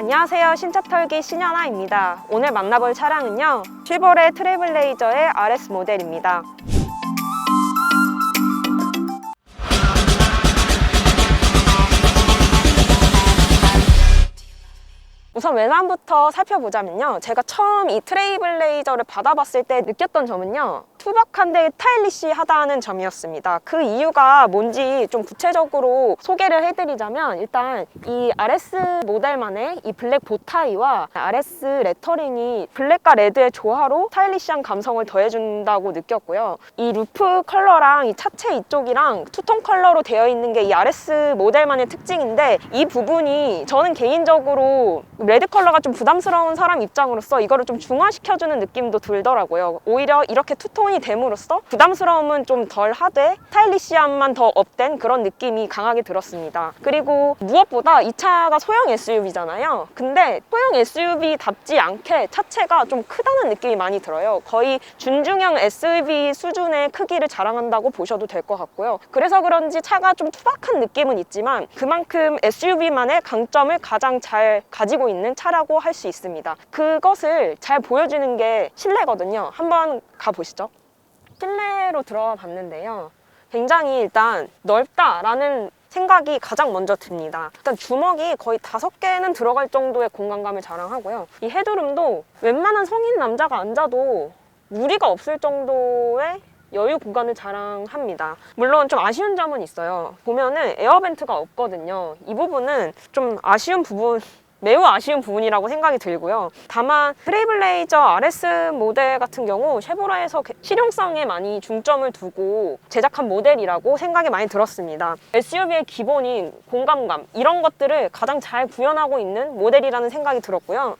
안녕하세요. 신차털기 신현아입니다. 오늘 만나볼 차량은요. 쉐보레 트레블레이저의 RS 모델입니다. 우선 외관부터 살펴보자면요. 제가 처음 이 트레이블레이저를 받아봤을 때 느꼈던 점은요. 투박한데 스타일리시하다는 점이었습니다. 그 이유가 뭔지 좀 구체적으로 소개를 해드리자면 일단 이 RS 모델만의 이 블랙 보타이와 RS 레터링이 블랙과 레드의 조화로 스타일리시한 감성을 더해준다고 느꼈고요. 이 루프 컬러랑 이 차체 이쪽이랑 투톤 컬러로 되어 있는 게 이 RS 모델만의 특징인데 이 부분이 저는 개인적으로 레드 컬러가 좀 부담스러운 사람 입장으로서 이거를 좀 중화시켜주는 느낌도 들더라고요. 오히려 이렇게 투톤 이 됨으로써 부담스러움은 좀 덜 하되 스타일리시함만 더 업된 그런 느낌이 강하게 들었습니다. 그리고 무엇보다 이 차가 소형 SUV잖아요. 근데 소형 SUV답지 않게 차체가 좀 크다는 느낌이 많이 들어요. 거의 준중형 SUV 수준의 크기를 자랑한다고 보셔도 될 것 같고요. 그래서 그런지 차가 좀 투박한 느낌은 있지만 그만큼 SUV만의 강점을 가장 잘 가지고 있는 차라고 할 수 있습니다. 그것을 잘 보여주는 게 실내거든요. 한번 가보시죠. 실내로 들어가 봤는데요. 굉장히 일단 넓다라는 생각이 가장 먼저 듭니다. 일단 주먹이 거의 다섯 개는 들어갈 정도의 공간감을 자랑하고요. 이 헤드룸도 웬만한 성인 남자가 앉아도 무리가 없을 정도의 여유 공간을 자랑합니다. 물론 좀 아쉬운 점은 있어요. 보면은 에어벤트가 없거든요. 이 부분은 좀 아쉬운 부분 매우 아쉬운 부분이라고 생각이 들고요. 다만 트레이블레이저 RS 모델 같은 경우 쉐보레에서 게- 실용성에 많이 중점을 두고 제작한 모델이라고 생각이 많이 들었습니다. SUV의 기본인 공감감 이런 것들을 가장 잘 구현하고 있는 모델이라는 생각이 들었고요.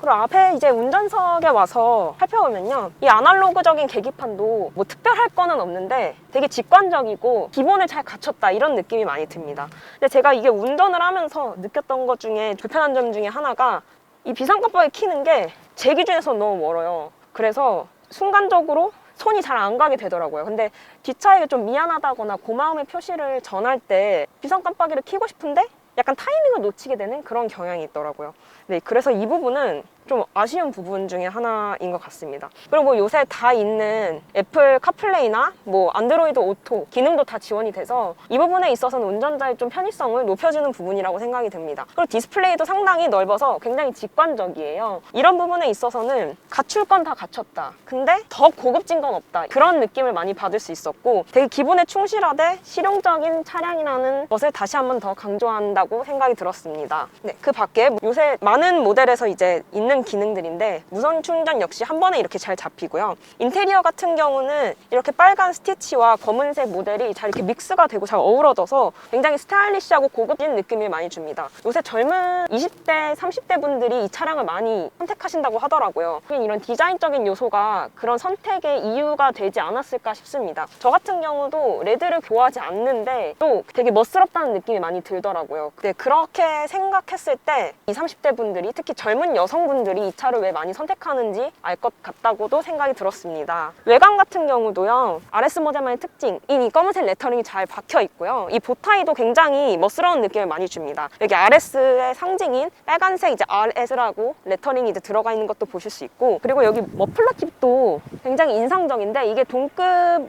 그리고 앞에 이제 운전석에 와서 살펴보면요. 이 아날로그적인 계기판도 뭐 특별할 거는 없는데 되게 직관적이고 기본을 잘 갖췄다 이런 느낌이 많이 듭니다. 근데 제가 이게 운전을 하면서 느꼈던 것 중에 불편한 점 중에 하나가 이 비상깜빡이 키는 게 제 기준에서 너무 멀어요. 그래서 순간적으로 손이 잘 안 가게 되더라고요. 근데 뒷차에게 좀 미안하다거나 고마움의 표시를 전할 때 비상 깜빡이를 켜고 싶은데 약간 타이밍을 놓치게 되는 그런 경향이 있더라고요. 네, 그래서 이 부분은 좀 아쉬운 부분 중에 하나인 것 같습니다. 그리고 뭐 요새 다 있는 애플 카플레이나 뭐 안드로이드 오토 기능도 다 지원이 돼서 이 부분에 있어서는 운전자의 좀 편의성을 높여주는 부분이라고 생각이 됩니다. 그리고 디스플레이도 상당히 넓어서 굉장히 직관적이에요. 이런 부분에 있어서는 갖출 건 다 갖췄다. 근데 더 고급진 건 없다. 그런 느낌을 많이 받을 수 있었고 되게 기본에 충실하되 실용적인 차량이라는 것을 다시 한번 더 강조한다고 생각이 들었습니다. 네, 그 밖에 요새 많은 모델에서 이제 있는 기능들인데 무선 충전 역시 한 번에 이렇게 잘 잡히고요. 인테리어 같은 경우는 이렇게 빨간 스티치와 검은색 모델이 잘 이렇게 믹스가 되고 잘 어우러져서 굉장히 스타일리시하고 고급진 느낌을 많이 줍니다. 요새 젊은 20대, 30대 분들이 이 차량을 많이 선택하신다고 하더라고요. 이런 디자인적인 요소가 그런 선택의 이유가 되지 않았을까 싶습니다. 저 같은 경우도 레드를 좋아하지 않는데 또 되게 멋스럽다는 느낌이 많이 들더라고요. 근데 그렇게 생각했을 때 20, 30대 분들이 특히 젊은 여성분들 이 이 차를 왜 많이 선택하는지 알 것 같다고도 생각이 들었습니다. 외관 같은 경우도요. RS 모델만의 특징, 이 검은색 레터링이 잘 박혀 있고요. 이 보타이도 굉장히 멋스러운 느낌을 많이 줍니다. 여기 RS의 상징인 빨간색 이제 RS라고 레터링이 이제 들어가 있는 것도 보실 수 있고 그리고 여기 머플러 팁도 굉장히 인상적인데 이게 동급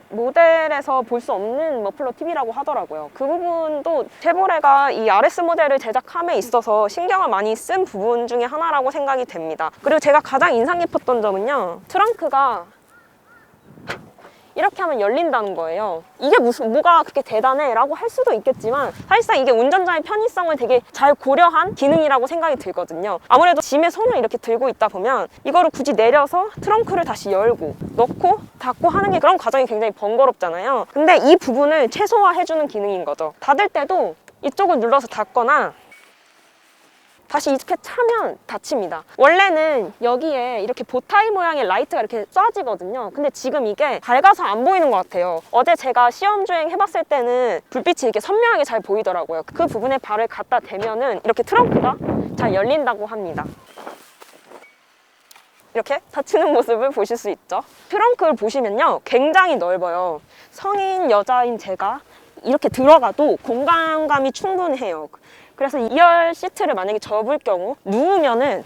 모델에서 볼 수 없는 머플러 팁이라고 하더라고요. 그 부분도 쉐보레가 이 RS 모델을 제작함에 있어서 신경을 많이 쓴 부분 중에 하나라고 생각이 됩니다. 그리고 제가 가장 인상 깊었던 점은요. 트렁크가 이렇게 하면 열린다는 거예요. 이게 무슨 뭐가 그렇게 대단해? 라고 할 수도 있겠지만 사실상 이게 운전자의 편의성을 되게 잘 고려한 기능이라고 생각이 들거든요. 아무래도 짐에 손을 이렇게 들고 있다 보면 이거를 굳이 내려서 트렁크를 다시 열고 넣고 닫고 하는 게 그런 과정이 굉장히 번거롭잖아요. 근데 이 부분을 최소화해주는 기능인 거죠. 닫을 때도 이쪽을 눌러서 닫거나 다시 이렇게 차면 닫힙니다. 원래는 여기에 이렇게 보타이 모양의 라이트가 이렇게 쏴지거든요. 근데 지금 이게 밝아서 안 보이는 것 같아요. 어제 제가 시험 주행 해봤을 때는 불빛이 이렇게 선명하게 잘 보이더라고요. 그 부분에 발을 갖다 대면은 이렇게 트렁크가 잘 열린다고 합니다. 이렇게 닫히는 모습을 보실 수 있죠. 트렁크를 보시면요. 굉장히 넓어요. 성인 여자인 제가 이렇게 들어가도 공간감이 충분해요. 그래서 2열 시트를 만약에 접을 경우 누우면은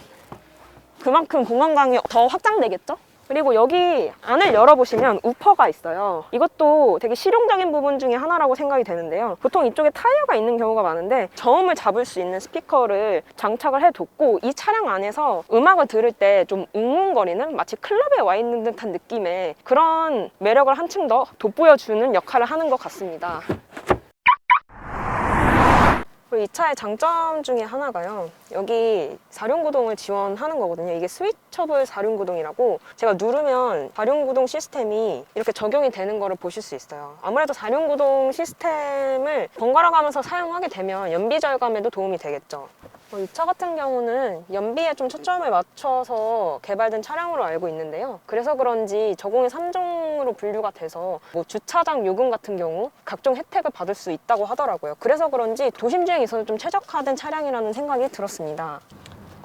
그만큼 공간감이 더 확장되겠죠? 그리고 여기 안을 열어보시면 우퍼가 있어요. 이것도 되게 실용적인 부분 중에 하나라고 생각이 되는데요. 보통 이쪽에 타이어가 있는 경우가 많은데 저음을 잡을 수 있는 스피커를 장착을 해뒀고 이 차량 안에서 음악을 들을 때 좀 웅웅거리는 마치 클럽에 와 있는 듯한 느낌의 그런 매력을 한층 더 돋보여주는 역할을 하는 것 같습니다. 그리고 이 차의 장점 중에 하나가요. 여기 사륜구동을 지원하는 거거든요. 이게 스위처블 사륜구동이라고 제가 누르면 사륜구동 시스템이 이렇게 적용이 되는 거를 보실 수 있어요. 아무래도 사륜구동 시스템을 번갈아 가면서 사용하게 되면 연비 절감에도 도움이 되겠죠. 어, 이차 같은 경우는 연비에 좀 초점을 맞춰서 개발된 차량으로 알고 있는데요. 그래서 그런지 저공해 3종으로 분류가 돼서 뭐 주차장 요금 같은 경우 각종 혜택을 받을 수 있다고 하더라고요. 그래서 그런지 도심 주행에 있어서 좀 최적화된 차량이라는 생각이 들었습니다.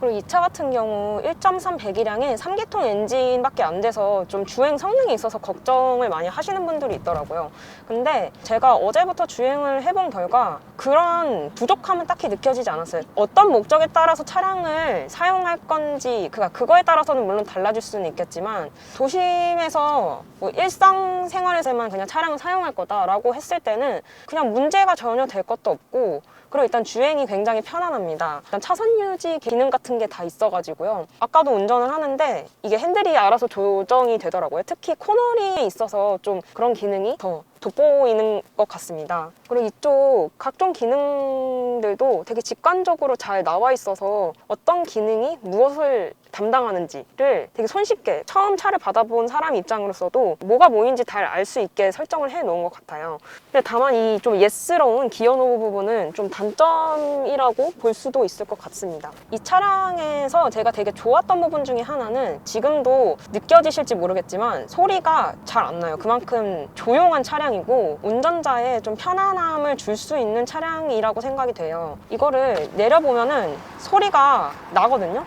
그리고 이 차 같은 경우 1.3 배기량에 3기통 엔진밖에 안 돼서 좀 주행 성능이 있어서 걱정을 많이 하시는 분들이 있더라고요. 근데 제가 어제부터 주행을 해본 결과 그런 부족함은 딱히 느껴지지 않았어요. 어떤 목적에 따라서 차량을 사용할 건지 그가 그거에 따라서는 물론 달라질 수는 있겠지만 도심에서 뭐 일상생활에서만 그냥 차량을 사용할 거다라고 했을 때는 그냥 문제가 전혀 될 것도 없고 그리고 일단 주행이 굉장히 편안합니다. 일단 차선 유지 기능 같은 게 다 있어가지고요. 아까도 운전을 하는데 이게 핸들이 알아서 조정이 되더라고요. 특히 코너링에 있어서 좀 그런 기능이 더 돋보이는 것 같습니다. 그리고 이쪽 각종 기능들도 되게 직관적으로 잘 나와 있어서 어떤 기능이 무엇을 담당하는지를 되게 손쉽게 처음 차를 받아본 사람 입장으로서도 뭐가 뭐인지 잘 알 수 있게 설정을 해 놓은 것 같아요. 근데 다만 이 좀 예스러운 기어 노브 부분은 좀 단점이라고 볼 수도 있을 것 같습니다. 이 차량에서 제가 되게 좋았던 부분 중에 하나는 지금도 느껴지실지 모르겠지만 소리가 잘 안 나요. 그만큼 조용한 차량이 고 운전자의 좀 편안함을 줄 수 있는 차량이라고 생각이 돼요. 이거를 내려보면은 소리가 나거든요.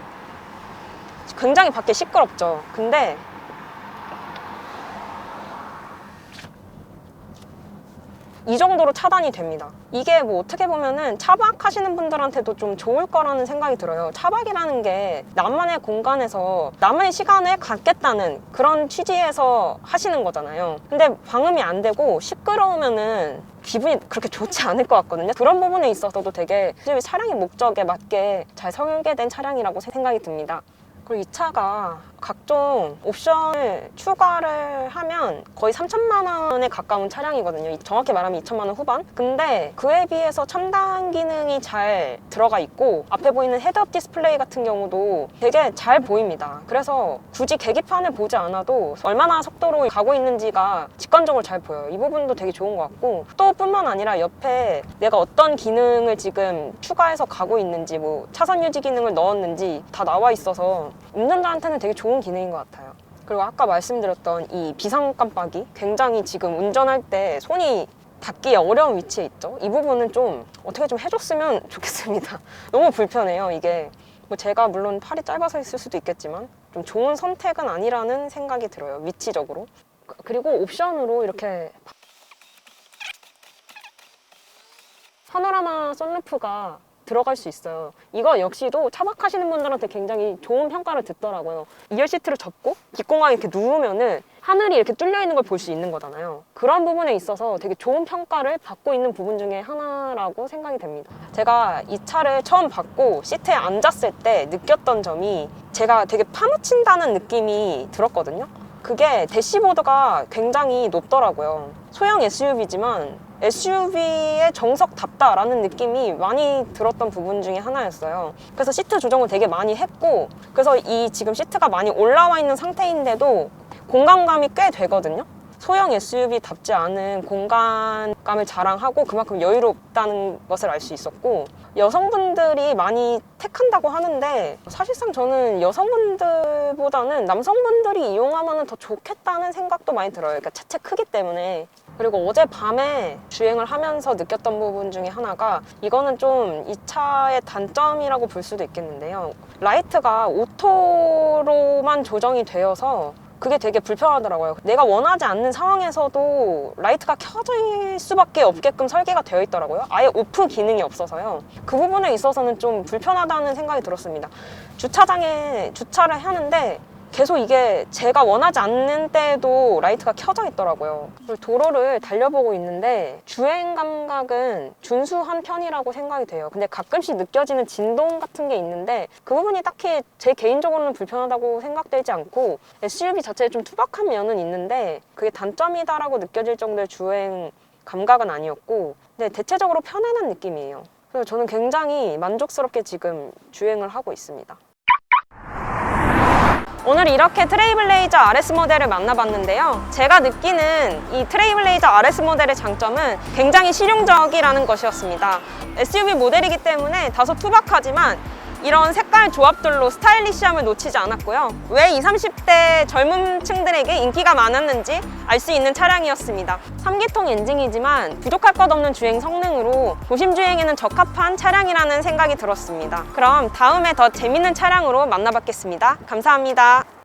굉장히 밖에 시끄럽죠. 근데 이 정도로 차단이 됩니다. 이게 뭐 어떻게 보면은 차박하시는 분들한테도 좀 좋을 거라는 생각이 들어요. 차박이라는 게 나만의 공간에서 나만의 시간을 갖겠다는 그런 취지에서 하시는 거잖아요. 근데 방음이 안 되고 시끄러우면은 기분이 그렇게 좋지 않을 것 같거든요. 그런 부분에 있어서도 되게 차량의 목적에 맞게 잘 설계된 차량이라고 생각이 듭니다. 그리고 이 차가 각종 옵션을 추가를 하면 거의 3천만 원에 가까운 차량이거든요. 정확히 말하면 2천만 원 후반. 근데 그에 비해서 첨단 기능이 잘 들어가 있고 앞에 보이는 헤드업 디스플레이 같은 경우도 되게 잘 보입니다. 그래서 굳이 계기판을 보지 않아도 얼마나 속도로 가고 있는지가 직관적으로 잘 보여요. 이 부분도 되게 좋은 것 같고 또 뿐만 아니라 옆에 내가 어떤 기능을 지금 추가해서 가고 있는지 뭐 차선 유지 기능을 넣었는지 다 나와 있어서 운전자한테는 되게 좋은 기능인 것 같아요. 그리고 아까 말씀드렸던 이 비상 깜빡이 굉장히 지금 운전할 때 손이 닿기 어려운 위치에 있죠. 이 부분은 좀 어떻게 좀 해줬으면 좋겠습니다. 너무 불편해요, 이게. 뭐 제가 물론 팔이 짧아서 있을 수도 있겠지만 좀 좋은 선택은 아니라는 생각이 들어요, 위치적으로. 그- 그리고 옵션으로 이렇게 파노라마 선루프가 들어갈 수 있어요. 이거 역시도 차박하시는 분들한테 굉장히 좋은 평가를 듣더라고요. 2열 시트를 접고 뒷공간에 이렇게 누우면은 하늘이 이렇게 뚫려 있는 걸 볼 수 있는 거잖아요. 그런 부분에 있어서 되게 좋은 평가를 받고 있는 부분 중에 하나라고 생각이 됩니다. 제가 이 차를 처음 받고 시트에 앉았을 때 느꼈던 점이 제가 되게 파묻힌다는 느낌이 들었거든요. 그게 대시보드가 굉장히 높더라고요. 소형 SUV지만 SUV의 정석답다라는 느낌이 많이 들었던 부분 중에 하나였어요. 그래서 시트 조정을 되게 많이 했고, 그래서 이 지금 시트가 많이 올라와 있는 상태인데도 공간감이 꽤 되거든요. 소형 SUV답지 않은 공간감을 자랑하고 그만큼 여유롭다는 것을 알 수 있었고 여성분들이 많이 택한다고 하는데 사실상 저는 여성분들보다는 남성분들이 이용하면 더 좋겠다는 생각도 많이 들어요. 그러니까 차체 크기 때문에 그리고 어제 밤에 주행을 하면서 느꼈던 부분 중에 하나가 이거는 좀 이 차의 단점이라고 볼 수도 있겠는데요. 라이트가 오토로만 조정이 되어서 그게 되게 불편하더라고요. 내가 원하지 않는 상황에서도 라이트가 켜질 수밖에 없게끔 설계가 되어 있더라고요. 아예 오프 기능이 없어서요. 그 부분에 있어서는 좀 불편하다는 생각이 들었습니다. 주차장에 주차를 하는데 계속 이게 제가 원하지 않는 때에도 라이트가 켜져 있더라고요. 도로를 달려보고 있는데 주행 감각은 준수한 편이라고 생각이 돼요. 근데 가끔씩 느껴지는 진동 같은 게 있는데 그 부분이 딱히 제 개인적으로는 불편하다고 생각되지 않고 SUV 자체에 좀 투박한 면은 있는데 그게 단점이다라고 느껴질 정도의 주행 감각은 아니었고 근데 대체적으로 편안한 느낌이에요. 그래서 저는 굉장히 만족스럽게 지금 주행을 하고 있습니다. 오늘 이렇게 트레이블레이저 RS 모델을 만나봤는데요. 제가 느끼는 이 트레이블레이저 RS 모델의 장점은 굉장히 실용적이라는 것이었습니다. SUV 모델이기 때문에 다소 투박하지만 이런 색깔 조합들로 스타일리시함을 놓치지 않았고요. 왜 20, 30대 젊은 층들에게 인기가 많았는지 알 수 있는 차량이었습니다. 3기통 엔진이지만 부족할 것 없는 주행 성능으로 도심 주행에는 적합한 차량이라는 생각이 들었습니다. 그럼 다음에 더 재밌는 차량으로 만나뵙겠습니다. 감사합니다.